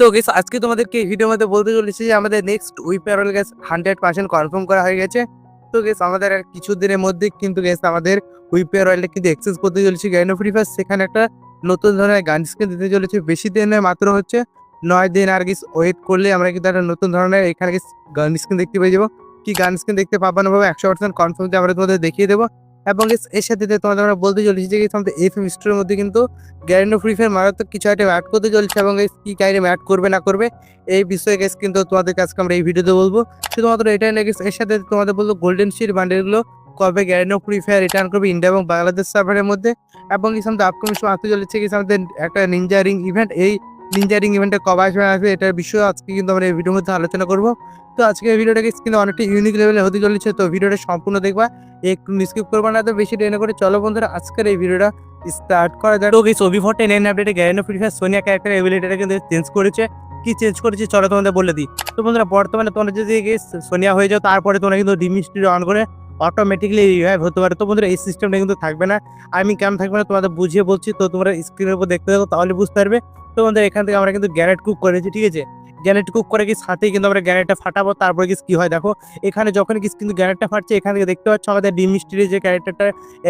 তো গেস আজকে তোমাদেরকে এই ভিডিওর মধ্যে বলতে চলেছি যে আমাদের নেক্সট উই প্যারোল গ্যাস হান্ড্রেড পার্সেন্ট কনফার্ম করা হয়ে গেছে। তো গেস আমাদের আর কিছু দিনের মধ্যে কিন্তু গেস আমাদের উই প্যারোলটা কিন্তু এক্সেস করতে চলেছি। গ্যানো ফ্রি ফায়ার সেখানে একটা নতুন ধরনের গান স্ক্রিন দিতে চলেছে। বেশি দিন মাত্র হচ্ছে নয় দিন। আর গেস ওয়েট করলে আমরা কিন্তু একটা নতুন ধরনের এখানে গান স্ক্রিন দেখতে পেয়ে যাব। কি গান স্ক্রিন দেখতে পাবো না পাবো, একশো পার্সেন্ট কনফার্ম আমরা তোমাদের দেখিয়ে দেবো। এবং এর সাথে তোমাদের আমরা বলতে চলেছি যে guys, আমাদের এফ এম স্টোরের মধ্যে কিন্তু গ্যারেন্টো ফ্রি ফায়ার মারাত্মক কিছু আইটেম অ্যাড করতে চলছে এবং কি আইটেম অ্যাড করবে না করবে এই বিষয়ে গেস কিন্তু তোমাদের কাছকে আমরা এই ভিডিওতে বলব। শুধুমাত্র এটাই না guys, এর সাথে তোমাদের বলব গোল্ডেন শিট বান্ডেলগুলো কবে গ্যারেন্টো ফ্রি ফায়ার রিটার্ন করবে ইন্ডিয়া এবং বাংলাদেশ সার্ভারের মধ্যে। এবং কিছু আমাদের আপকামিং সময় আসতে চলেছে কিছু আমাদের একটা নিনজা রিং ইভেন্ট এই নিনজা রিং ইভেন্টে কবে আসবে আসবে এটার বিষয়ে আজকে কিন্তু আমরা এই ভিডিওর মধ্যে আলোচনা করব। তো আজকে এই ভিডিওটা guys কিন্তু অনেকটা ইউনিক লেভেলে হতে চলেছে, তো ভিডিওটা সম্পূর্ণ দেখবা, একটু স্কিপ করবা না, তো বেশি ট্রেনে করে চলো বন্ধুরা, আজকের এই ভিডিওটা স্টার্ট করা যাক। তো গেস ওভি ফোর্টে নাইন আপডেটে Garena free fire Sonia character এবিলিটিটা কিন্তু চেঞ্জ করেছে। কি চেঞ্জ করেছে চলো তোমাদের বলে দিই। তো বন্ধুরা, বর্তমানে তোমরা যদি সোনিয়া হয়ে যাও, তারপরে তোমরা কিন্তু ডিমিস্ট্রি অন করে অটোমেটিকলি রিভাইভ হতে পারে। তো বন্ধুরা, এই সিস্টেমটা কিন্তু থাকবে না। আমি কেন থাকবে না তোমাদের বুঝিয়ে বলছি। তো তোমরা স্ক্রিনের উপর দেখতে থাকো, তাহলে বুঝতে পারবে। তো বন্ধুরা, এখান থেকে আমরা কিন্তু গ্যারেট কুক করেছি, ঠিক আছে? গ্যানেট কুক করে কি সাথেই কিন্তু আমরা গ্যানেটটা ফাটাবো, তারপরে কি কি হয় দেখো, এখানে যখন কি কিন্তু গ্যানেটটা ফাটছে, এখান থেকে দেখতে পাচ্ছ আমাদের ডিম ডিমিস্ট্রির যে ক্যারেক্টারটা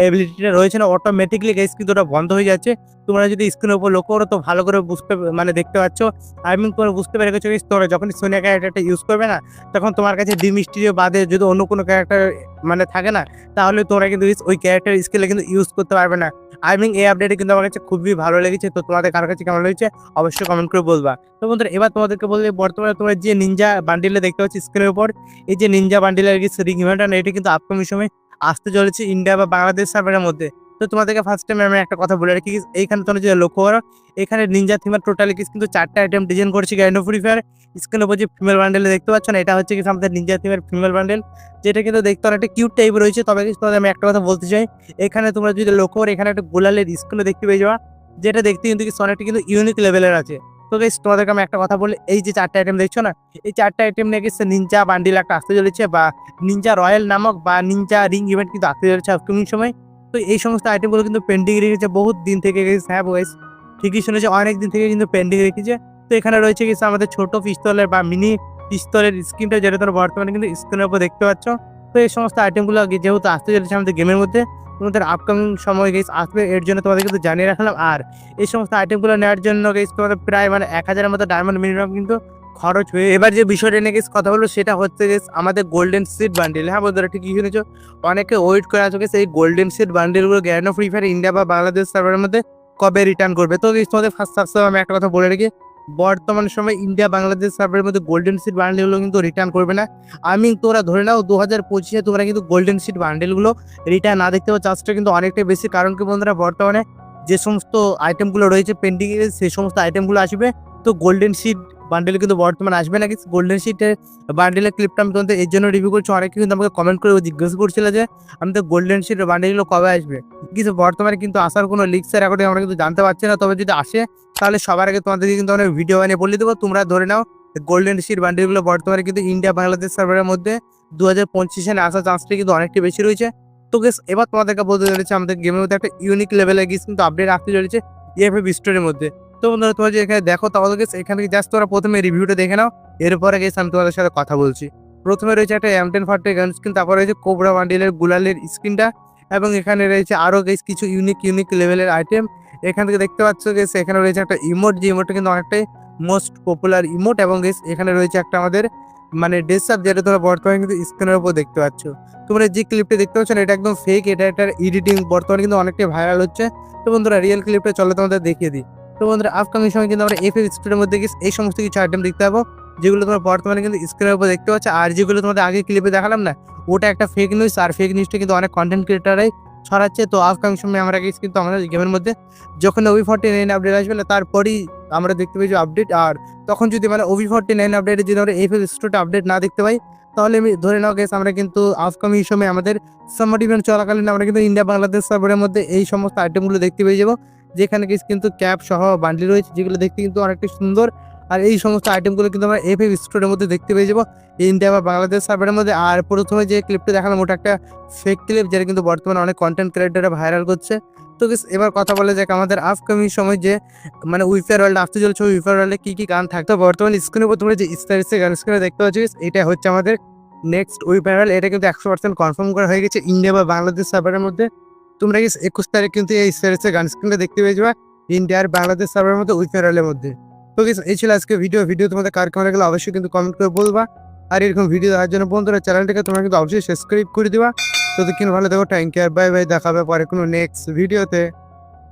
এবিলিটিটা রয়েছে না অটোমেটিকলি গেস কিন্তু ওটা বন্ধ হয়ে যাচ্ছে। তোমরা যদি স্ক্রিনের উপর লক্ষ্য করো, তো ভালো করে বুঝতে মানে দেখতে পাচ্ছ। আই মিন তোমরা বুঝতে পেরে গেছো তোমরা যখন সোনিয়া ক্যারেক্টারটা ইউজ করবে না, তখন তোমার কাছে ডিম ডিমিস্ট্রিও বাদে যদি অন্য কোনো ক্যারেক্টার মানে থাকে না, তাহলে তোমরা কিন্তু ওই ক্যারেক্টার স্কিলে কিন্তু ইউজ করতে পারবে না। আই মিন এই আপডেটে কিন্তু আমার কাছে খুবই ভালো লেগেছে। তো তোমাদের কার কাছে কেমন লেগেছে? অবশ্যই কমেন্ট করে বলবা। তো বন্ধুরা, এবার তোমাদেরকে বললে বর্তমানে তোমরা যে নিনজা বান্ডিলে দেখতে পাচ্ছি স্ক্রিনের উপর, এই যে নিনজা বান্ডিলের রিং ইভেন্ট এটি কিন্তু আপকামিং সময় আসতে চলেছে ইন্ডিয়া বা বাংলাদেশ সার্ভারের মধ্যে। তো তোমাদেরকে ফার্স্ট টাইম আমি একটা কথা বলে রাখি, এইখানে তোমরা যদি লক্ষ্য করো, এখানে নিনজা থিমার টোটালি কিন্তু চারটা আইটেম ডিজাইন করেছে গ্যান্ডো ফ্রি ফায়ার স্ক্রিনের উপর যে ফিমেল বান্ডেলে দেখতে পাচ্ছ না, এটা হচ্ছে কি আমাদের নিনজা থিমের ফিমেল বান্ডেল যেটা কিন্তু দেখতে অনেকটা কিউট টাইপ রয়েছে। তবে কিন্তু তোমাদের আমি একটা কথা বলতে চাই, এখানে তোমরা যদি লক্ষ্য করো, এখানে একটা গোলালের স্ক্রিনে দেখতে পেয়ে যাওয়া যেটা দেখতে কিন্তু অনেকটা কিন্তু ইউনিক লেভেলের আছে। তো গাইস তোমাদেরকে আমি একটা কথা বলি, এই যে চারটা আইটেম দেখছ না, এই চারটা আইটেম নিয়ে গেছে নিনজা বান্ডিল একটা আসতে চলেছে বা নিনজা রয়্যাল নামক বা নিনজা রিং ইভেন্ট কিন্তু আসতে চলেছে আপকামিং সময়। তো এই সমস্ত আইটেমগুলো কিন্তু পেন্ডিং রেখেছে, বহুত দিন থেকে গেছে হ্যাঁ গাইস ঠিকই শুনেছে, অনেক দিন থেকে কিন্তু পেন্ডিং রেখেছে। তো এখানে রয়েছে কিছু আমাদের ছোট পিস্তলের বা মিনি পিস্তলের স্ক্রিনটা যেটা তোমরা বর্তমানে কিন্তু স্ক্রিনের উপর দেখতে পাচ্ছ। তো এই সমস্ত আইটেমগুলো যেহেতু আসতে চলেছে আমাদের গেমের মধ্যে, তোমাদের আপকামিং সময় গেস আসবে, এর জন্য তোমাদের কিন্তু জানিয়ে রাখলাম। আর এই সমস্ত আইটেমগুলো নেওয়ার জন্য গেস তোমাদের প্রায় মানে এক হাজারের মতো ডায়মন্ড মিনিমাম কিন্তু খরচ হয়ে এবার যে বিষয়টা নিয়ে কথা বলব, সেটা হচ্ছে গেস আমাদের গোল্ডেন সিট বান্ডেল হ্যাঁ বন্ধুরা, ঠিকই শুনেছো? অনেকে ওয়েট করে আছে এই গোল্ডেন সিট বান্ডেলগুলো গ্যারানো ফ্রি ফায়ার ইন্ডিয়া বা বাংলাদেশ সার্ভারের মধ্যে কবে রিটার্ন করবে? তো তোমাদের ফার্স্ট সাবস্ক্রাইব আমি একটা কথা বলে রাখি, বর্তমান সময় ইন্ডিয়া বাংলাদেশ সার্ভারের মধ্যে গোল্ডেন সিট বান্ডেলগুলো কিন্তু রিটার্ন করবে না। আমি তোরা ধরে নাও দু হাজার পঁচিশে তোমরা কিন্তু গোল্ডেন সিট বান্ডেলগুলো রিটার্ন না দেখতে পাবো চার্জটা কিন্তু অনেকটাই বেশি, কারণ কি বন্ধুরা, বর্তমানে যে সমস্ত আইটেমগুলো রয়েছে পেন্ডিং সেই সমস্ত আইটেমগুলো আসবে। তো গোল্ডেন সিট বান্ডেল কিন্তু বর্তমানে আসবে নাকি? গোল্ডেন শিটের বান্ডেলের ক্লিপটা আমি তোমাদের এর জন্য রিভিউ করছি। অনেকে কিন্তু আমাকে কমেন্ট করে জিজ্ঞেস করছিল যে, আমি তো গোল্ডেন শিটের বান্ডেলগুলো কবে আসবে? কিছু বর্তমানে কিন্তু আসার কোনো লিক্সের রেকর্ডিং আমরা কিন্তু জানতে পারছি না। তবে যদি আসে, তাহলে সবার আগে তোমাদেরকে কিন্তু অনেক ভিডিও বানিয়ে বলে দেবো। তোমরা ধরে নাও গোল্ডেন শিট বান্ডেলগুলো বর্তমানে কিন্তু ইন্ডিয়া বাংলাদেশ সার্ভারের মধ্যে দু হাজার পঁচিশে আসার চান্সটা কিন্তু অনেকটা বেশি রয়েছে। তো গেস এবার তোমাদেরকে বলতে চলেছে, আমাদের গেমের মধ্যে একটা ইউনিক লেভেলের গিস কিন্তু আপডেট আসতে চলেছে ইএফএ স্টোরের মধ্যে। তো বন্ধুরা, তোমরা যে এখানে দেখো, তাহলে গেস এখানে জাস্ট তোমরা প্রথমে রিভিউটা দেখে নাও। এরপরে গেস আমি তোমাদের সাথে কথা বলছি। প্রথমে রয়েছে একটা এম টেন ফার্টের গান স্ক্রিন তারপর রয়েছে কোবরা বান্ডিলের গুলালের স্ক্রিনটা এবং এখানে রয়েছে আরও গেস কিছু ইউনিক ইউনিক লেভেলের আইটেম এখান থেকে দেখতে পাচ্ছ গেস এখানে রয়েছে একটা ইমোট যে ইমোটটা কিন্তু অনেকটাই মোস্ট পপুলার ইমোট এবং এখানে রয়েছে একটা আমাদের মানে ডেসআপ যেটা তোমরা বর্তমানে কিন্তু স্ক্রিনের উপর দেখতে পাচ্ছ। তোমরা যে ক্লিপটা দেখতে পাচ্ছ এটা একদম ফেক এটা একটা এডিটিং বর্তমানে কিন্তু অনেকটাই ভাইরাল হচ্ছে। তো বন্ধুরা রিয়েল ক্লিপটা চলো তোমাদের দেখিয়ে দিই। তো বন্ধুরা আপকামিং সময় কিন্তু আমরা এফ স্টুডের মধ্যে গিয়ে এই সমস্ত কিছু আইটেম দেখতে পাবো। যেগুলো তোমরা বর্তমানে কিন্তু স্ক্রিনের উপর দেখতে পাচ্ছ, আর যেগুলো তোমাদের আগে ক্লিপে দেখালাম না, ওটা একটা ফেক নিউজ আর ফেক নিউজটা কিন্তু অনেক কন্টেন্ট ক্রিয়েটারাই ছড়াচ্ছে। তো আপকামিং সময় আমরা কিন্তু আমাদের গেমের মধ্যে যখন ওভি ফর্টি নাইন আপডেট আসবে না, তারপরেই আমরা দেখতে পাই যে আপডেট আর তখন যদি মানে ওভি ফর্টি নাইন আপডেটে যদি আমরা এফ স্টোরটা আপডেট না দেখতে পাই, তাহলে আমি ধরে নাও গেছি আমরা কিন্তু আপকামিং সময় আমাদের সামার ইভেন্ট চলাকালীন আমরা কিন্তু ইন্ডিয়া বাংলাদেশ সার্ভারের মধ্যে এই সমস্ত আইটেমগুলো দেখতে পেয়ে যাব। যেখানে কিন্তু ক্যাপ সহ বান্ডিল রয়েছে যেগুলো দেখতে কিন্তু অনেকটা সুন্দর। আর এই সমস্ত আইটেমগুলো কিন্তু আমরা এফ স্টোরের মধ্যে দেখতে পেয়ে যাব। ইন্ডিয়া বা বাংলাদেশ সার্ভারের মধ্যে। আর প্রথমে যে ক্লিপটা দেখালাম ওটা একটা ফেক ক্লিপ যেটা কিন্তু বর্তমানে অনেক কন্টেন্ট ক্রিয়েটাররা ভাইরাল করছে। তো এবার কথা বলে যাক আমাদের আপকামিং সময় যে মানে উইফার ওয়ার্ল্ড আসতে চলছে উইফার ওয়ার্ল্ডে কী কী গান থাকতো বর্তমানে স্ক্রিনের উপর তোমরা যে স্টারিসে গান স্ক্রিনে দেখতে পাচ্ছ guys, এটা হচ্ছে আমাদের নেক্সট উইফার ওয়ার্ল্ড এটা কিন্তু একশো পার্সেন্ট কনফার্ম করা হয়ে গেছে ইন্ডিয়া বা বাংলাদেশ সার্ভারের মধ্যে। তোমরা কি একুশ তারিখ কিন্তু এই সিরিজের গান স্ক্রিনটা দেখতে পেয়ে যাবে ইন্ডিয়া আর বাংলাদেশ সার্ভারের মধ্যে উইফেরালের মধ্যে। তো গেস এই ছিল আজকে ভিডিও ভিডিও তোমাদের কার কেমন লাগলে অবশ্যই কিন্তু কমেন্ট করে বলবা। আর এরকম ভিডিও দেওয়ার জন্য বন্ধুরা চ্যানেলটাকে তোমরা কিন্তু অবশ্যই সাবস্ক্রাইব করে দিবা। ততক্ষণ ভালো দেখো থ্যাংক ইউ আর বাই বাই দেখাবে পরে কোনো নেক্সট ভিডিওতে